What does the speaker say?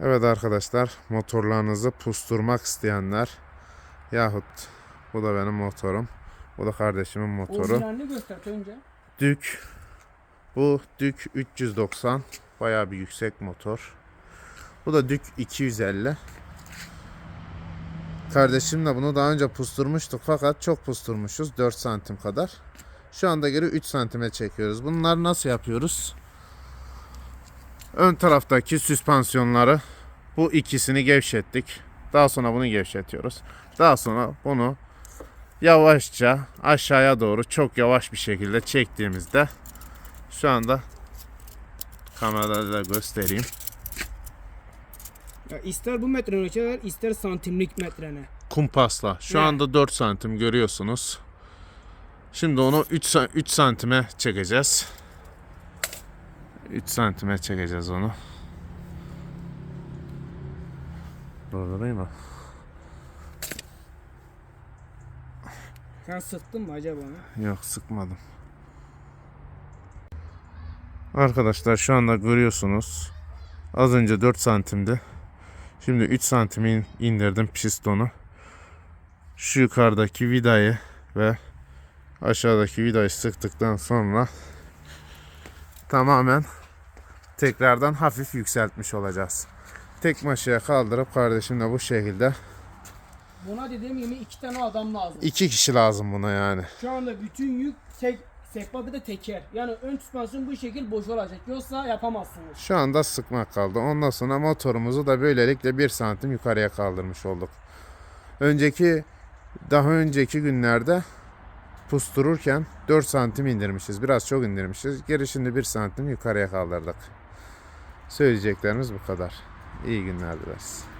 Evet arkadaşlar motorlarınızı pusturmak isteyenler yahut bu da benim motorum. Bu da kardeşimin motoru. Orijinalini göster önce. Dük. Bu Dük 390. Bayağı bir yüksek motor. Bu da Dük 250. Kardeşimle bunu daha önce pusturmuştuk fakat çok pusturmuşuz 4 santim kadar. Şu anda geri 3 santime çekiyoruz. Bunları nasıl yapıyoruz? Ön taraftaki süspansiyonları bu ikisini gevşettik. Daha sonra bunu gevşetiyoruz. Daha sonra bunu yavaşça aşağıya doğru çok yavaş bir şekilde çektiğimizde şu anda kamerada da göstereyim. Ya ister bu metre ölçer, ister santimlik metrene. Kumpasla. Şu Ne? anda 4 santim görüyorsunuz. Şimdi onu 3, 3 santime çekeceğiz. 3 santime çekeceğiz onu. Durdurayım mı? Sen sıktın mı acaba? Yok sıkmadım. Arkadaşlar şu anda görüyorsunuz. Az önce 4 santimdi. Şimdi 3 santimi indirdim pistonu. Şu yukarıdaki vidayı ve aşağıdaki vidayı sıktıktan sonra tamamen tekrardan hafif yükseltmiş olacağız. Tek maşaya kaldırıp kardeşimle bu şekilde Buna dediğim gibi iki tane adam lazım. iki kişi lazım buna yani. Şu anda bütün yük tek sekma bir de teker. Yani ön süspansiyon bu şekil boş olacak. Yoksa yapamazsınız. Şu anda sıkmak kaldı. Ondan sonra motorumuzu da böylelikle 1 santim yukarıya kaldırmış olduk. Önceki daha önceki günlerde pustururken 4 santim indirmişiz. Biraz çok indirmişiz. Geri şimdi 1 santim yukarıya kaldırdık. Söyleyeceklerimiz bu kadar. İyi günler dileriz.